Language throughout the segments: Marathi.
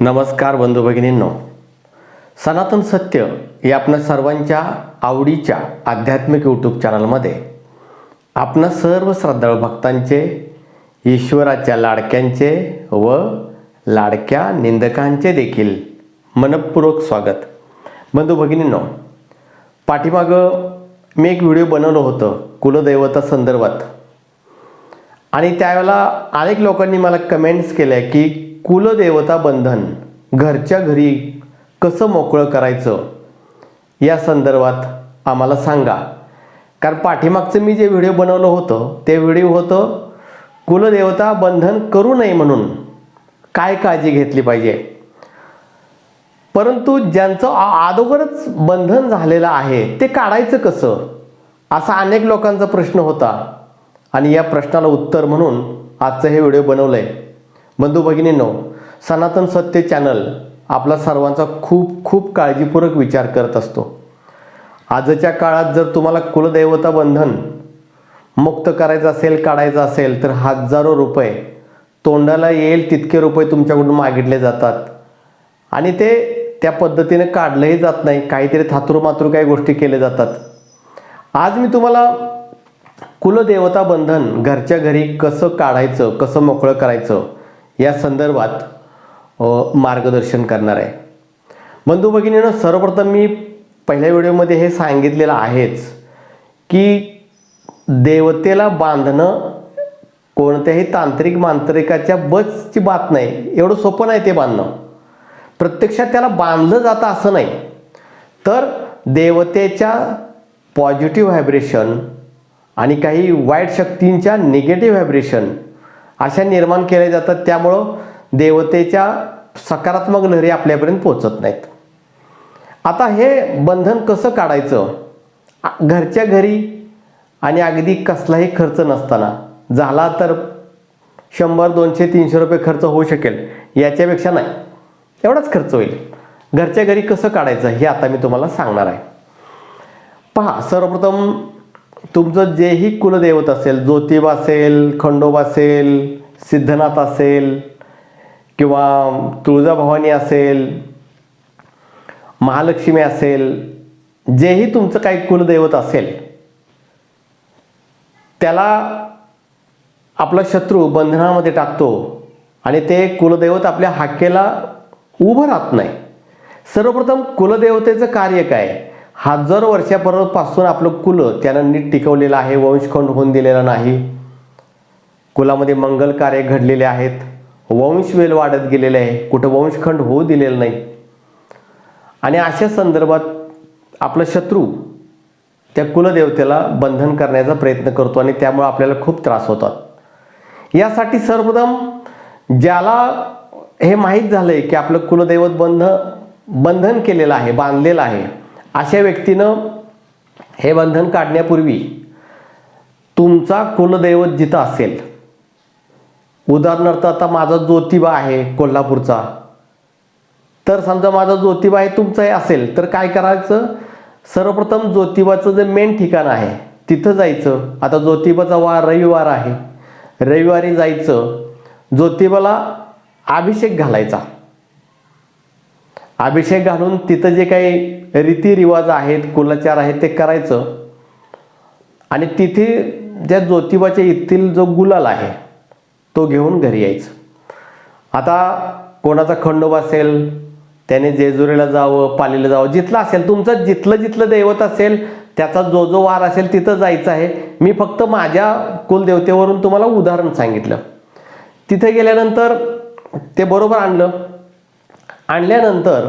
नमस्कार बंधू भगिनींनो. सनातन सत्य या आपल्या सर्वांच्या आवडीच्या आध्यात्मिक यूट्यूब चॅनलमध्ये आपणा सर्व श्रद्धाळू भक्तांचे ईश्वराच्या लाडक्यांचे व लाडक्या निंदकांचे देखील मनपूर्वक स्वागत. बंधू भगिनींनो पाठीमागं मी एक व्हिडिओ बनवलं होतं कुलदैवता संदर्भात. आणि त्यावेळेला अनेक लोकांनी मला कमेंट्स केल्या की कुलदेवता बंधन घरच्या घरी कसं मोकळं करायचं? या संदर्भात आम्हाला सांगा. कारण पाठीमागचं मी जे व्हिडिओ बनवलं होतं ते व्हिडिओ होतं कुलदेवता बंधन करू नये म्हणून काय काळजी घेतली पाहिजे? परंतु ज्यांचं अगोदरच बंधन झालेलं आहे ते काढायचं कसं? असा अनेक लोकांचा प्रश्न होता. आणि या प्रश्नाला उत्तर म्हणून आजचं हे व्हिडिओ बनवलं आहे बंधू भगिनींनो सनातन सत्य चॅनल आपला सर्वांचा खूप खूप काळजीपूर्वक विचार करत असतो. आजच्या काळात जर तुम्हाला कुलदैवता बंधन मुक्त करायचं असेल काढायचं असेल तर हजारो रुपये तोंडाला येईल तितके रुपये तुमच्याकडून मागितले जातात. आणि ते त्या पद्धतीने काढलंही जात नाही काहीतरी थातुरमातुरू काही गोष्टी केल्या जातात. आज मी तुम्हाला कुलदेवता बंधन घरच्या घरी कसं काढायचं कसं मोकळं करायचं या संदर्भात मार्गदर्शन करणार आहे. बंधू भगिनीनं सर्वप्रथम मी पहिल्या व्हिडिओमध्ये हे सांगितलेलं आहेच की देवतेला बांधणं कोणत्याही तांत्रिक मांत्रिकाच्या बसची बात नाही. एवढं सोपं नाही ते बांधणं. प्रत्यक्षात त्याला बांधलं जातं असं नाही. तर देवतेच्या पॉझिटिव्ह व्हायब्रेशन आणि काही वाईट शक्तींच्या निगेटिव्ह व्हायब्रेशन अशा निर्माण केल्या जातात त्यामुळं देवतेच्या सकारात्मक लहरी आपल्यापर्यंत पोचत नाहीत. आता हे बंधन कसं काढायचं? घरच्या घरी आणि अगदी कसलाही खर्च नसताना झाला तर शंभर दोनशे तीनशे रुपये खर्च होऊ शकेल याच्यापेक्षा नाही. एवढाच खर्च होईल. घरच्या घरी कसं काढायचं हे आता मी तुम्हाला सांगणार आहे. पहा सर्वप्रथम तुमचं जेही कुलदैवत असेल ज्योतिबा असेल खंडोबा असेल सिद्धनाथ असेल किंवा तुळजाभवानी असेल महालक्ष्मी असेल जेही तुमचं काही कुलदैवत असेल त्याला आपला शत्रू बंधनामध्ये टाकतो आणि ते कुलदैवत आपल्या हाकेला उभं राहत नाही. सर्वप्रथम कुलदेवतेचं कार्य काय? हजारो वर्षापासून आपलं कुल त्यानं नीट टिकवलेलं आहे वंशखंड होऊन दिलेला नाही. कुलामध्ये मंगल कार्य घडलेले आहेत. वंशवेल वाढत गेलेले आहे. कुठं वंशखंड होऊ दिलेलं नाही. आणि अशा संदर्भात आपला शत्रू त्या कुलदेवतेला बंधन करण्याचा प्रयत्न करतो आणि त्यामुळे आपल्याला खूप त्रास होतात. यासाठी सर्वप्रथम ज्याला हे माहीत झालंय की आपलं कुलदैवत बंध बंधन केलेलं आहे बांधलेलं आहे अशा व्यक्तीनं हे बंधन काढण्यापूर्वी तुमचा कुलदैवत जिथं असेल उदाहरणार्थ आता माझा ज्योतिबा आहे कोल्हापूरचा तर समजा माझा ज्योतिबा आहे तुमचाही असेल तर काय करायचं? सर्वप्रथम ज्योतिबाचं जे मेन ठिकाण आहे तिथं जायचं. आता ज्योतिबाचा वार रविवार आहे. रविवारी जायचं. ज्योतिबाला अभिषेक घालायचा. अभिषेक घालून तिथं जे काही रीतिरिवाज आहेत कुलाचार आहेत ते करायचं. आणि तिथे ज्या ज्योतिबाच्या येथील जो गुलाल आहे तो घेऊन घरी यायचं. आता कोणाचा खंडोबा असेल त्याने जेजुरीला जावं पालीला जावं जिथलं असेल तुमचं जिथलं जिथलं दैवत असेल त्याचा जो जो वार असेल तिथं जायचं आहे. मी फक्त माझ्या कुलदेवतेवरून तुम्हाला उदाहरण सांगितलं. तिथे गेल्यानंतर ते बरोबर आणलं. आणल्यानंतर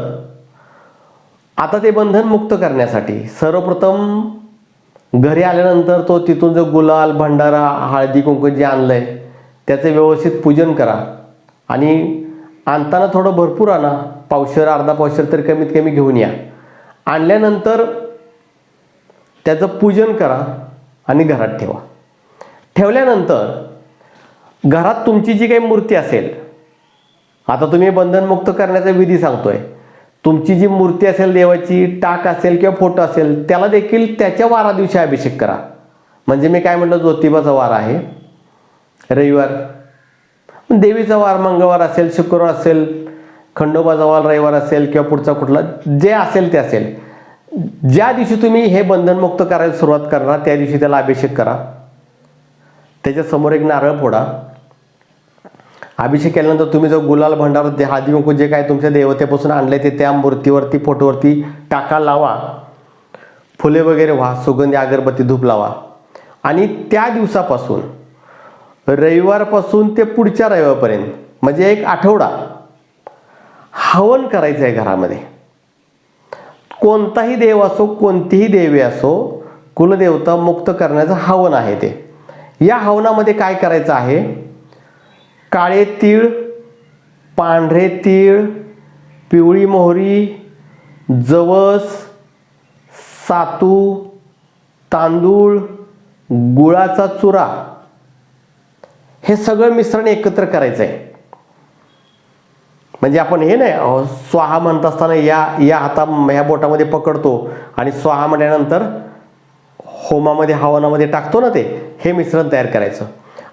आता ते बंधन मुक्त करण्यासाठी सर्वप्रथम घरी आल्यानंतर तो तिथून जो गुलाल भंडारा हळदी कुंकू जे आणलंय त्याचं व्यवस्थित पूजन करा. आणि आणताना थोडं भरपूर आणा. पावशर अर्धा पावशर तर कमीत कमी घेऊन या. आणल्यानंतर त्याचं पूजन करा आणि घरात ठेवा. ठेवल्यानंतर घरात तुमची जी काही मूर्ती असेल आता तुम्ही बंधनमुक्त करण्याचा विधी सांगतोय. तुमची जी मूर्ती असेल देवाची टाक असेल किंवा फोटो असेल त्याला देखील त्याच्या वारा दिवशी अभिषेक करा. म्हणजे मी काय म्हटलं ज्योतिबाचा वार आहे. रविवार. देवीचा वार मंगळवार असेल शुक्रवार असेल खंडोबाचा वार रविवार असेल किंवा पुढचा कुठला जे असेल ते असेल. ज्या दिवशी तुम्ही हे बंधनमुक्त करायला सुरुवात करणार त्या दिवशी त्याला अभिषेक करा. त्याच्यासमोर एक नारळ फोडा. अभिषेक केल्यानंतर तुम्ही जो गुलाल भंडार ते हळदी जे काय तुमच्या देवतेपासून आणले ते त्या मूर्तीवरती फोटोवरती टाका लावा. फुले वगैरे व्हा सुगंधी अगरबत्ती धूप लावा. आणि त्या दिवसापासून रविवारपासून ते पुढच्या रविवारपर्यंत म्हणजे एक आठवडा हवन करायचं आहे घरामध्ये. कोणताही देव असो कोणतीही देवी असो कुलदेवता मुक्त करण्याचं हवन आहे ते. या हवनामध्ये काय करायचं आहे? काळे तीळ पांढरे तीळ पिवळी मोहरी जवस सातू तांदूळ गुळाचा चुरा. हे सगळं मिश्रण एकत्र करायचं आहे म्हणजे आपण हे नाही स्वाहा म्हणत असताना या या हाता ह्या बोटामध्ये पकडतो आणि स्वाहा म्हटल्यानंतर होमामध्ये हवनामध्ये टाकतो ना ते हे मिश्रण तयार करायचं.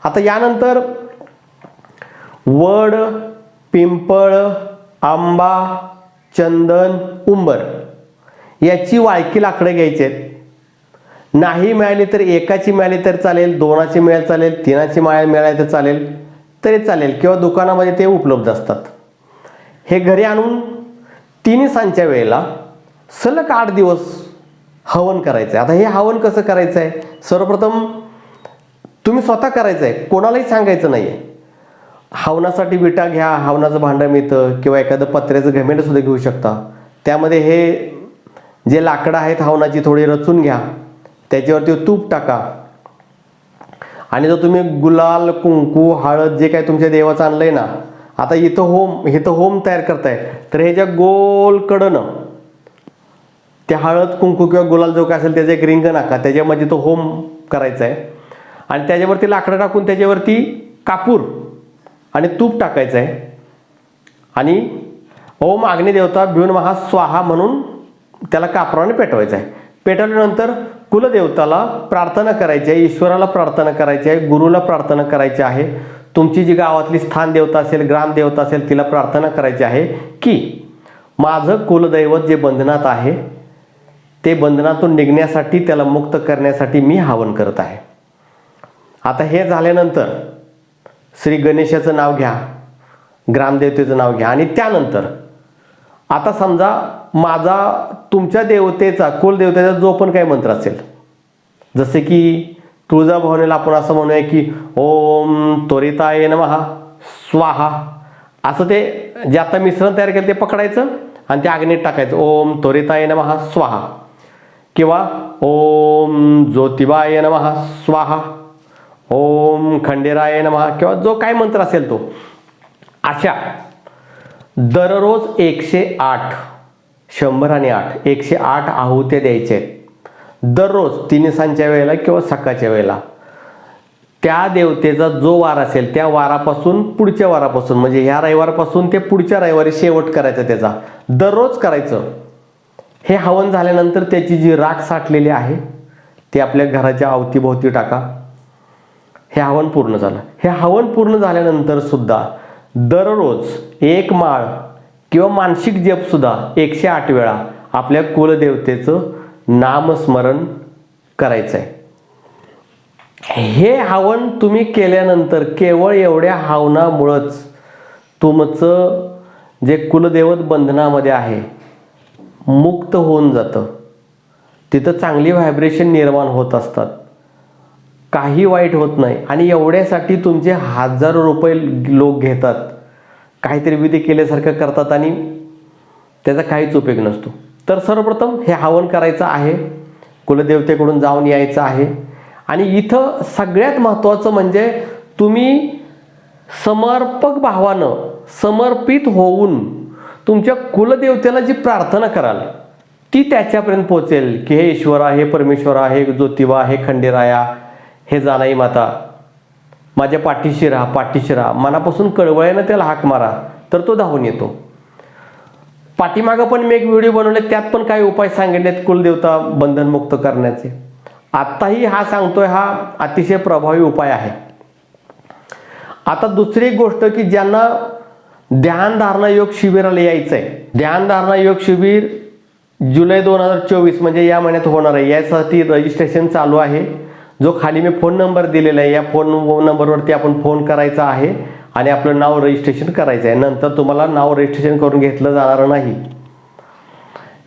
आता यानंतर वड पिंपळ आंबा चंदन उंबर याची वाळकी लाकडं घ्यायची आहेत. नाही मिळाली तर एकाची मिळाली तर चालेल दोनाची मिळाली चालेल तिनाची माळ मिळाली तर चालेल तरी चालेल किंवा दुकानामध्ये ते उपलब्ध असतात. हे घरी आणून तिन्ही सांच्या वेळेला सलग आठ दिवस हवन करायचं आहे आता हे हवन कसं करायचं आहे सर्वप्रथम तुम्ही स्वतः करायचं आहे कोणालाही सांगायचं नाही आहे हावनासाठी विटा घ्या हावनाचं भांडं मिळतं किंवा एखादं पत्र्याचं घमेंड सुद्धा घेऊ शकता. त्यामध्ये हे जे लाकडं आहेत हावनाची थोडी रचून घ्या. त्याच्यावरती तूप टाका. आणि जर तुम्ही गुलाल कुंकू हळद जे काही तुमच्या देवाचं आणलंय ना आता इथं होम इथं होम तयार करताय तर हे ज्या गोल कडनं ते हळद कुंकू किंवा गुलाल जो काय असेल त्याचं एक रिंग नाका. त्याच्यामध्ये तो होम करायचा आहे आणि त्याच्यावरती लाकडं टाकून त्याच्यावरती कापूर. आणि तूप टाकायचं आहे आणि ओम अग्निदेवता भिवून महा स्वाहा म्हणून त्याला कापराने पेटवायचं आहे पेटवल्यानंतर कुलदेवताला प्रार्थना करायची आहे ईश्वराला प्रार्थना करायची आहे गुरुला प्रार्थना करायची आहे. तुमची जी गावातली स्थान देवता असेल ग्रामदेवता असेल तिला प्रार्थना करायची आहे की माझं कुलदैवत जे बंधनात आहे ते बंधनातून निघण्यासाठी त्याला मुक्त करण्यासाठी मी हवन करत आहे. आता हे झाल्यानंतर श्री गणेशाचं नाव घ्या ग्रामदेवतेचं नाव घ्या. आणि त्यानंतर आता समजा माझा तुमच्या देवतेचा कुलदेवतेचा जो पण काही मंत्र असेल जसे की तुळजाभवनीला आपण असं म्हणूया की ओम त्वरिताय नमहा स्वाहा. असं ते जे आता मिश्रण तयार केलं ते पकडायचं आणि ते अग्नीत टाकायचं ओम त्वरिताय नमहा स्वाहा. किंवा ओम ज्योतिबाय नमहा स्वाहा. ओम खंडेराय नमहा किंवा जो काय मंत्र असेल तो. अशा. दररोज एकशे आठ शंभर आणि आठ. एकशे आठ आहुत्या द्यायचे. आहेत दररोज तिन्ही सांच्या वेळेला किंवा सकाळच्या वेळेला. त्या देवतेचा जो वार असेल त्या वारापासून पुढच्या वारापासून म्हणजे ह्या रविवारपासून ते पुढच्या रविवारी शेवट करायचा त्याचा. दररोज करायचं. हे हवन झाल्यानंतर त्याची जी राख साठलेली आहे ती आपल्या घराच्या अवतीभोवती टाका. हे हवन पूर्ण झालं. हे हवन पूर्ण झाल्यानंतर सुद्धा दररोज एक माळ किंवा मानसिक जप सुद्धा एकशे आठ वेळा आपल्या कुलदेवतेचं नामस्मरण करायचं आहे हे हवन तुम्ही केल्यानंतर केवळ एवढ्या हवनामुळंच तुमचं जे कुलदैवत बंधनामध्ये आहे मुक्त होऊन जातं. तिथं चांगली व्हायब्रेशन निर्माण होत असतात. काही वाईट होत नाही. आणि एवढ्यासाठी तुमचे हजारो रुपये लोक घेतात. काहीतरी विधी केल्यासारखं करतात आणि त्याचा काहीच उपयोग नसतो. तर सर्वप्रथम हे हवन करायचं आहे. कुलदेवतेकडून जाऊन यायचं आहे. आणि इथं सगळ्यात महत्त्वाचं म्हणजे तुम्ही समर्पक भावानं समर्पित होऊन तुमच्या कुलदेवतेला जी प्रार्थना कराल ती त्याच्यापर्यंत पोचेल की हे ईश्वरा हे परमेश्वरा हे ज्योतिबा हे खंडेराया हे जानाई माता. माझ्या पाठीशी राहा पाठीशी राहा. मनापासून कळवळ्यानं त्याला हाक मारा तर तो धावून येतो. पाठीमागं पण मी एक व्हिडिओ बनवले त्यात पण काही उपाय सांगितलेत कुलदेवता बंधनमुक्त करण्याचे. आत्ताही हा सांगतोय हा अतिशय प्रभावी उपाय आहे. आता दुसरी एक गोष्ट की ज्यांना ध्यानधारणा योग शिबिराला यायचं आहे ध्यानधारणा योग शिबिर जुलै दोन हजार चोवीस म्हणजे या महिन्यात होणार आहे. यासाठी रजिस्ट्रेशन चालू आहे. जो खाली मी फोन नंबर दिलेला आहे या फोन नंबरवरती आपण फोन करायचा आहे आणि आपलं नाव रजिस्ट्रेशन करायचं आहे. नंतर तुम्हाला नाव रजिस्ट्रेशन करून घेतलं जाणार नाही.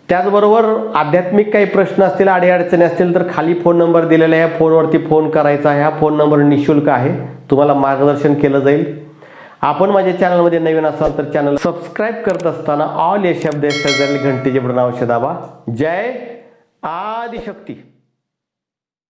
त्याचबरोबर आध्यात्मिक काही प्रश्न असतील अडीअडचणी असतील तर खाली फोन नंबर दिलेला आहे. या फोनवरती फोन करायचा आहे. हा फोन नंबर निशुल्क आहे. तुम्हाला मार्गदर्शन केलं जाईल. आपण माझ्या चॅनलमध्ये नवीन असाल तर चॅनल सबस्क्राईब करत असताना ऑल या शब्द घंटेचे बटन दाबा जय आदिशक्ती.